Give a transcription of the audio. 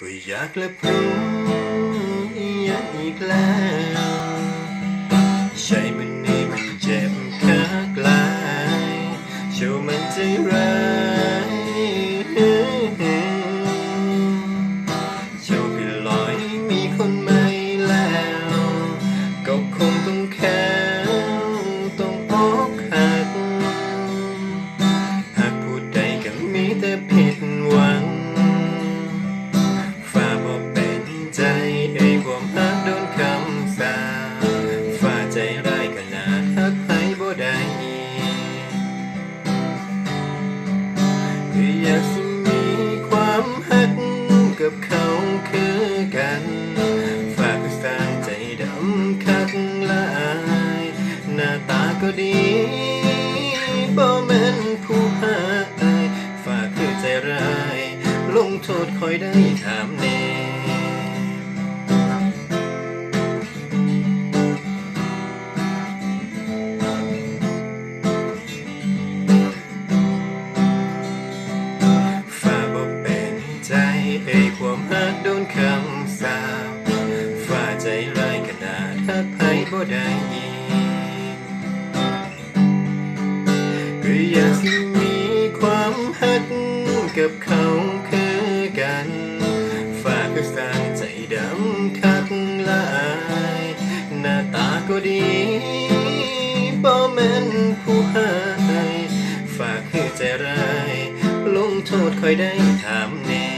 บ่อยากละพรุ้งอีหยังอีกแล้วใช่มันนี่มันเจ็บขาไกลายเชวมันใจร้าย อยากสิมีความหักกับเขาคือกัน ฝากสร้างใจดำคักหลายหน้าตาก็ดีบ่แม่นผู้หายฝากคือใจร้าย ลงโทษคอยได้ถาม บ่ได้ก็อยากสิมีความหักกับเขาคือกัน ฝากก็สร้างใจดำคักลายหน้าตาก็ดีบ่แม่นผู้หายฝากคือใจร้าย ลงโทษคอยได้ถามแน่